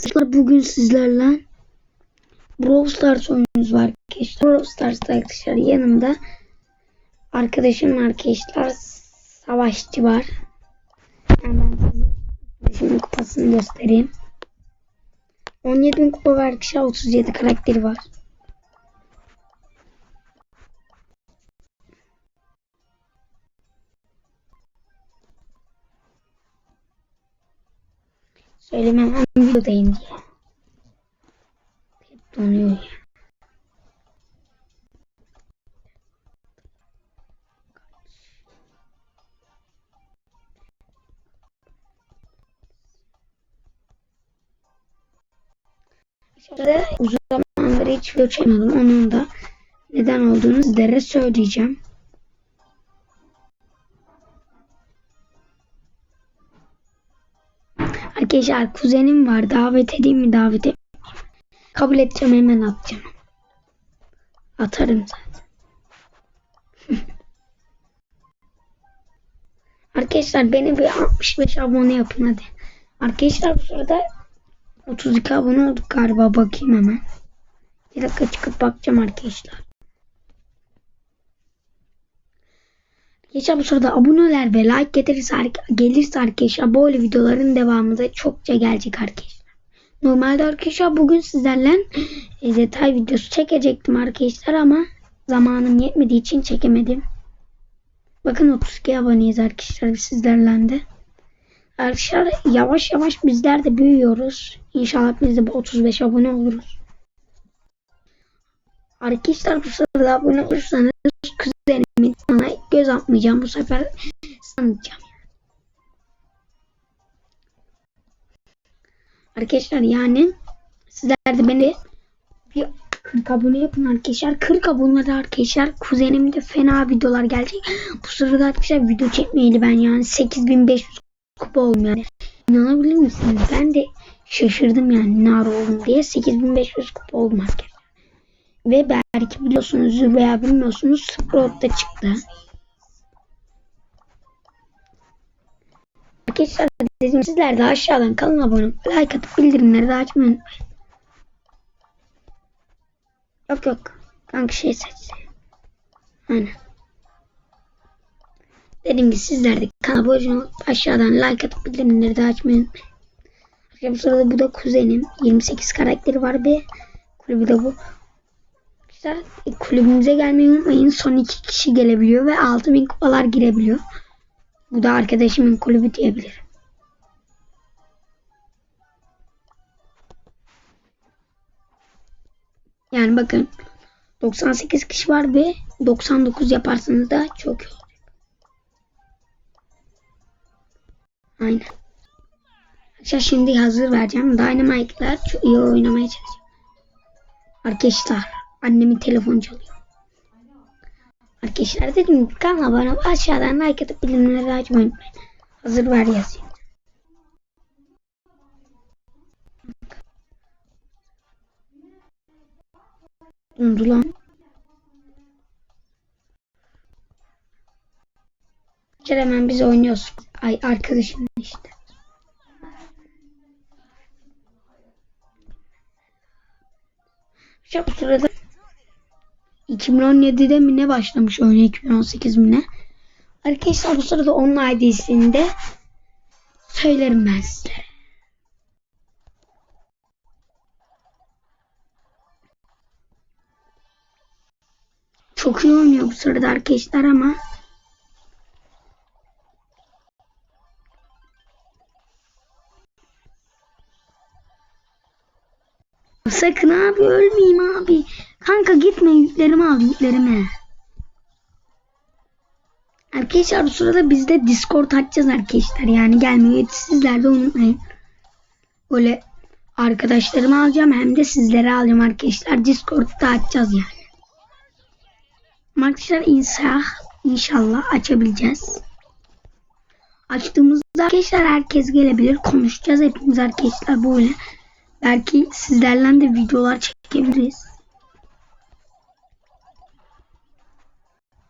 Arkadaşlar bugün sizlerle Brawl Stars oyunumuz var arkadaşlar. Brawl Stars'ta arkadaşlar yanımda arkadaşım arkadaşlar savaşçı var. Hemen size arkadaşımın kupasını göstereyim. 17 bin kupa var arkadaşlar 37 karakteri var. Söylemem hemen videodayım diye. Hep donuyor ya. Şöyle uzun zamandır hiç video çekmedim. Onun da neden olduğunu sizlere söyleyeceğim. Arkadaşlar kuzenim var. Davet edeyim mi davet edeyim. Kabul edeceğim hemen atacağım. Atarım zaten. Arkadaşlar beni bir 65 abone yapın hadi. Arkadaşlar bu sırada 32 abone olduk galiba bakayım hemen. Bir dakika çıkıp bakacağım arkadaşlar. Geçen bu sırada aboneler ve like gelirse, gelirse arkadaşlar böyle videoların devamı da çokça gelecek arkadaşlar. Normalde arkadaşlar bugün sizlerle e, detay videosu çekecektim arkadaşlar ama zamanım yetmediği için çekemedim. Bakın 32 aboneyiz arkadaşlar sizlerle de. Arkadaşlar yavaş yavaş bizler de büyüyoruz. İnşallah biz de bu 35 abone oluruz. Arkadaşlar bu sırada abone olursanız kuzenimin göz atmayacağım. Bu sefer sanacağım. Arkadaşlar yani sizler de beni bir 40 abone yapın arkadaşlar. 40 abone arkadaşlar. Kuzenimde fena videolar gelecek. Bu sırada arkadaşlar video çekmeyeli ben yani 8500 kupa oldum yani. İnanabilir misiniz? Ben de şaşırdım yani nar oldum diye 8500 kupa oldum arkadaşlar. Ve belki biliyorsunuz veya bilmiyorsunuz Sprout da çıktı. Arkadaşlar dedim sizler de aşağıdan kanala abone olup like atıp bildirimleri de açmayı unutmayın. Yok yok. Kanka şey seçsin. Aynen. Dediğim gibi sizler de kanala abone olup aşağıdan like atıp bildirimleri de açmayı unutmayın. Arkadaşlar bu sırada bu da kuzenim. 28 karakteri var bir kulübü de bu. Arkadaşlar kulübümüze gelmeyi unutmayın. Son iki kişi gelebiliyor ve 6000 kupalar girebiliyor. Bu da arkadaşımın kulübü diyebilirim. Yani bakın 98 kişi var ve 99 yaparsanız da çok iyi. Aynen. Arkadaşlar şimdi hazır vereceğim. Dynamite'lar iyi oynamaya çalışacağım. Arkadaşlar annemin telefonu çalıyor. Arkadaşlar dedim kanala abone ol, aşağıdan like atıp bildirimleri açmayı unutmayın. Hazır ver yazayım. Dondu lan. Hemen biz oynuyoruz. Ay arkadaşım işte. Bu sırada 2017'de mi ne başlamış oyun 2018 mi ne? Arkadaşlar bu sırada onun ID'sini de söylerim ben size. Çok iyi oynuyor bu sırada arkadaşlar ama Sakın abi ölmeyeyim abi. Kanka gitme yüklerimi al yüklerimi. Arkadaşlar bu sırada biz de Discord açacağız arkadaşlar. Yani gelmeyi sizler de unutmayın. Böyle arkadaşlarımı alacağım hem de sizlere alacağım arkadaşlar. Discord'da açacağız yani. Arkadaşlar inşallah, inşallah açabileceğiz. Açtığımızda arkadaşlar herkes gelebilir. Konuşacağız hepimiz arkadaşlar böyle. Belki sizlerle de videolar çekebiliriz.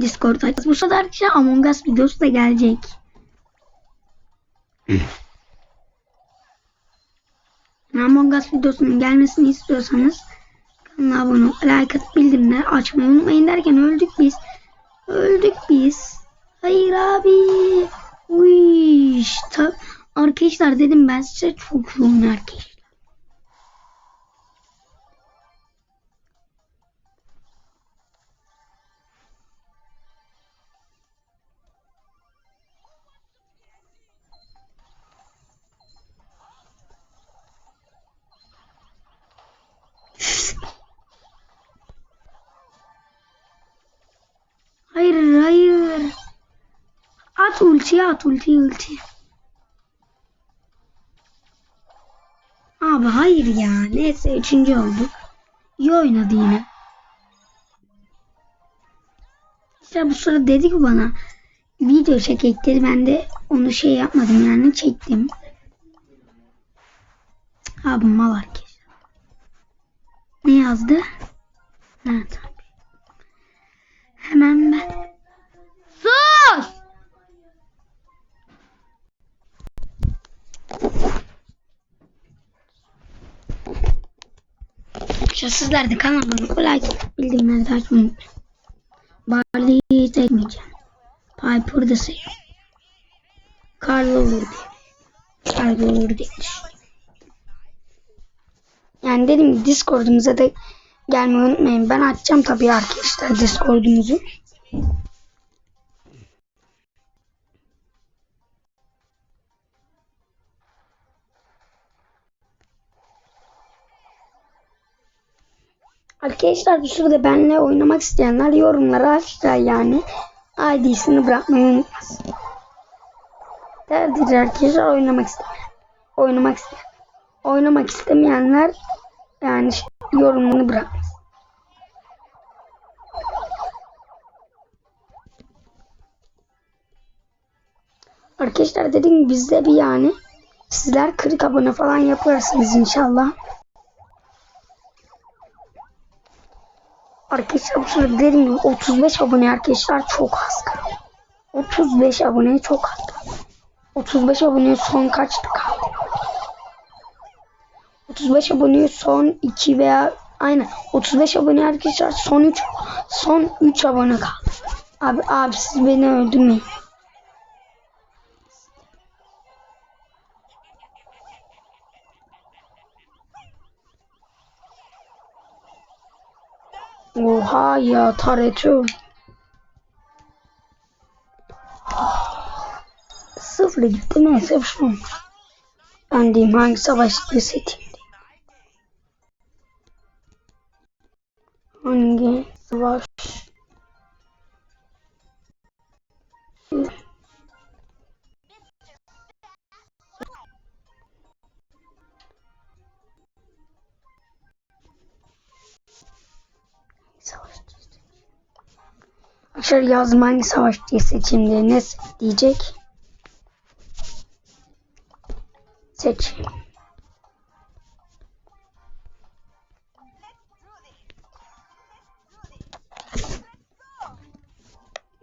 Discord açacağız. Bu sırada arkadaşlar Among Us videosu da gelecek. Among Us videosunun gelmesini istiyorsanız kanala abone ol, like atıp bildirimleri açmayı unutmayın derken öldük biz. Öldük biz. Hayır abi. Uy, arkadaşlar dedim ben size çok yoğun arkadaşlar. Ultiyi at ultiyi ultiyi. Abi hayır ya. Neyse üçüncü olduk. İyi oynadı yine. İşte bu sırada dedi ki bana video çekek dedi. Ben de onu şey yapmadım yani çektim. Abi mal herkes. Ne yazdı? Tamam. Hemen ben. İşte sizler de kanalıma like bildirimleri açmayı unutmayın. Barley'i çekmeyeceğim. Piper'ı da seviyorum. Karl olur diye. Karl olur diye. Yani dedim ki Discord'umuza da gelmeyi unutmayın. Ben açacağım tabii arkadaşlar Discord'umuzu. Arkadaşlar bu sırada benimle oynamak isteyenler yorumlara aşağı yani ID'sini bırakmayı unutmasın. Derdir arkadaşlar oynamak isteyen. Oynamak isteyen. Oynamak istemeyenler yani yorumunu bırakmasın. Arkadaşlar gibi bizde bir yani sizler 40 abone falan yaparsınız inşallah. Arkadaşlar bu sırada dediğim gibi 35 abone arkadaşlar çok az kaldı. 35 abone çok az kaldı. 35 abone son kaçtı kaldı? 35 abone son 2 veya aynen 35 abone arkadaşlar son 3 son 3 abone kaldı. Abi abi siz beni öldürmeyin. Oha ya taretö. Sıfır gitti bir şey olmaz. Ben diyeyim hangi savaş setiyim Hangi? Savaş Arkadaşlar hangi savaş diye ne diyecek? Seç.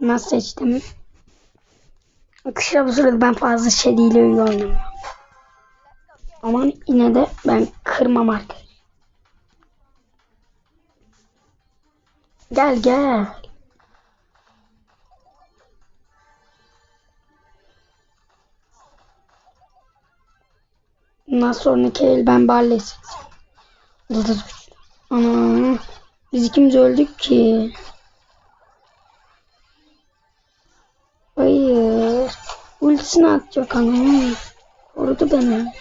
Nasıl seçtim? Arkadaşlar bu sırada ben fazla şeriyle öyle oynamıyorum. Ama yine de ben kırmam arkadaşlar. Gel gel. Bundan sonraki el ben Barley seçeceğim. Ana. Biz ikimiz öldük ki. Hayır. Ultisini atacak ana. Korudu beni.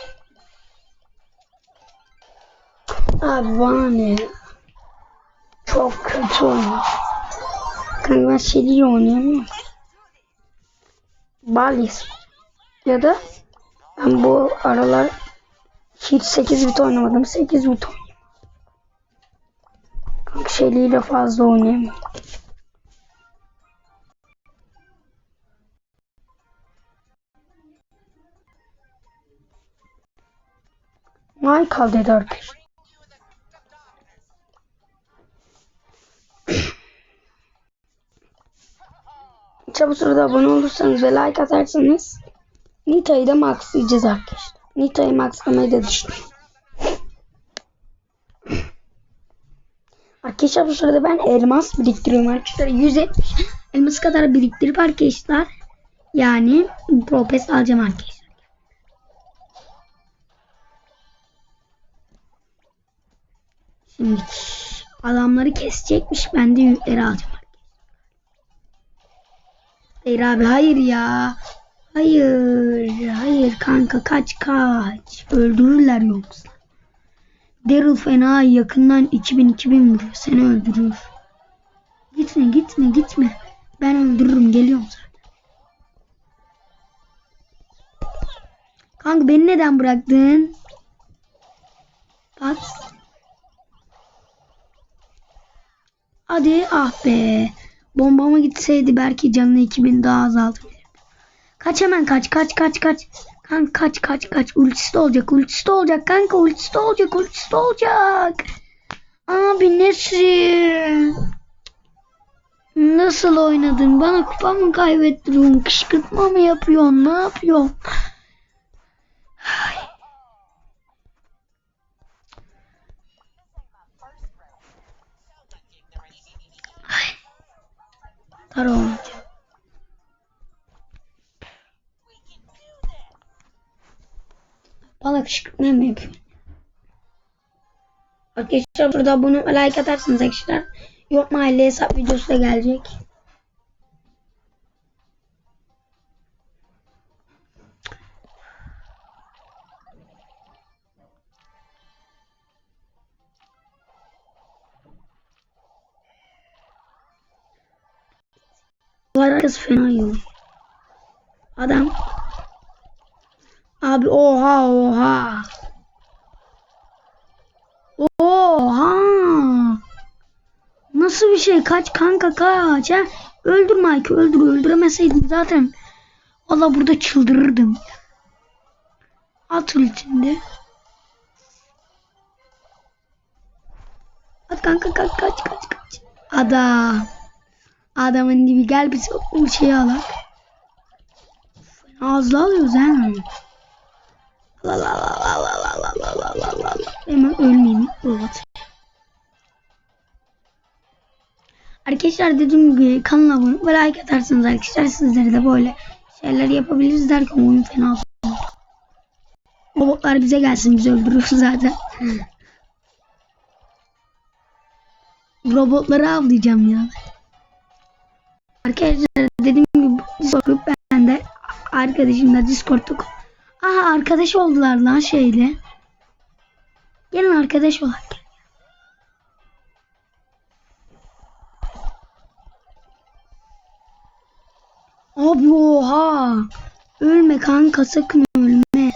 Abi bana ne? Çok kötü oynuyor. Kanka ben seriyle oynayamıyorum. Balis. Ya da ben bu aralar hiç 8 bit oynamadım. 8 bit. Kanka seriyle fazla oynayamıyorum. Michael dedi arkadaşlar. Çabuk sırada abone olursanız ve like atarsanız Nita'yı da maxlayacağız arkadaşlar. Nita'yı maxlamayı da düşünüyorum. Arkadaşlar bu sırada ben elmas biriktiriyorum arkadaşlar. 170 elmas kadar biriktirip arkadaşlar yani propes alacağım arkadaşlar. Şimdi adamları kesecekmiş. Ben de yükleri alacağım arkadaşlar. Hayır abi hayır ya. Hayır. Hayır kanka kaç kaç. Öldürürler yoksa. Daryl fena yakından 2000-2000 vuruyor. Seni öldürür. Gitme gitme gitme. Ben öldürürüm geliyorum zaten. Kanka beni neden bıraktın? Bak. Hadi ah be. Bombama gitseydi belki canını 2000 daha azaltabilir. Kaç hemen kaç kaç kaç kaç. Kanka kaç kaç kaç. Ultisi de olacak ultisi de olacak kanka ultisi de olacak ultisi de olacak. Abi Nesrin. Nasıl oynadın? Bana kupa mı kaybettiriyorsun? Kışkırtma mı yapıyorsun? Ne yapıyorsun? Ay. Ay. Bana kışkırtma mı? Arkadaşlar burada ve like atarsınız arkadaşlar. Yok mahalle hesap videosu da gelecek. Var kız fena yok. Adam. Abi oha oha. Oha. Nasıl bir şey? Kaç kanka kaç. Ha? Öldür Mike öldür. Öldüremeseydin zaten. Valla burada çıldırırdım. At ultinde. At kanka kaç kaç kaç kaç. Adam. Adamın dibi gel biz o şeyi alak. Ağızla alıyoruz ha. Hemen ölmeyeyim. Evet. Arkadaşlar dediğim gibi kanala abone ve like atarsınız arkadaşlar sizlere de böyle şeyler yapabiliriz derken oyun fena oldu. Robotlar bize gelsin biz öldürürüz zaten. Robotları avlayacağım ya. Arkadaşlar dediğim gibi Discord ben de arkadaşımla Discord'da Arkadaş oldular lan şeyle. Gelin arkadaş olalım. Abi oha. Ölme kanka sakın ölme.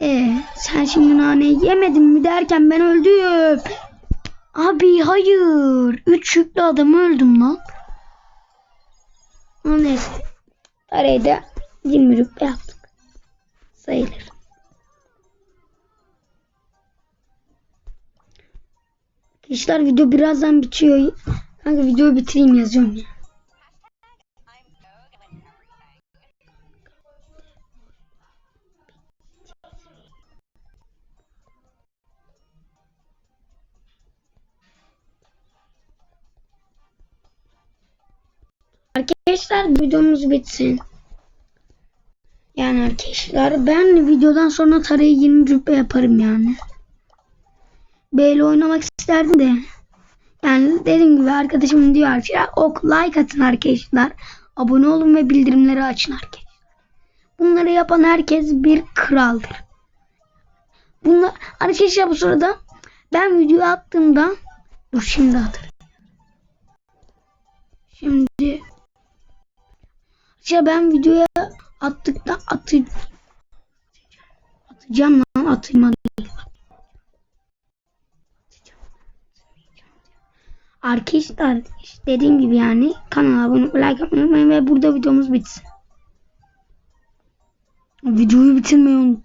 E sen şimdi naneyi yemedin mi derken ben öldüm. Abi hayır. Üç yüklü adamı öldüm lan. Neyse. Arayı da 20 rüple yaptık. Sayılır. Arkadaşlar video birazdan bitiyor. Kanka videoyu bitireyim yazıyorum ya. Arkadaşlar videomuz bitsin. Arkadaşlar ben videodan sonra tarayı 20 rüpe yaparım yani. Böyle oynamak isterdim de. Yani dediğim gibi arkadaşım diyor arkadaşlar ok like atın arkadaşlar. Abone olun ve bildirimleri açın arkadaşlar. Bunları yapan herkes bir kraldır. Bunlar arkadaşlar bu sırada ben video attığımda dur şimdi hatırlayayım. Şimdi ya ben videoya attıkta atı atacağım lan atayım. Arkadaşlar işte dediğim gibi yani kanala abone like atmayı unutmayın ve burada videomuz bitsin. Videoyu bitirmeyi unuttum.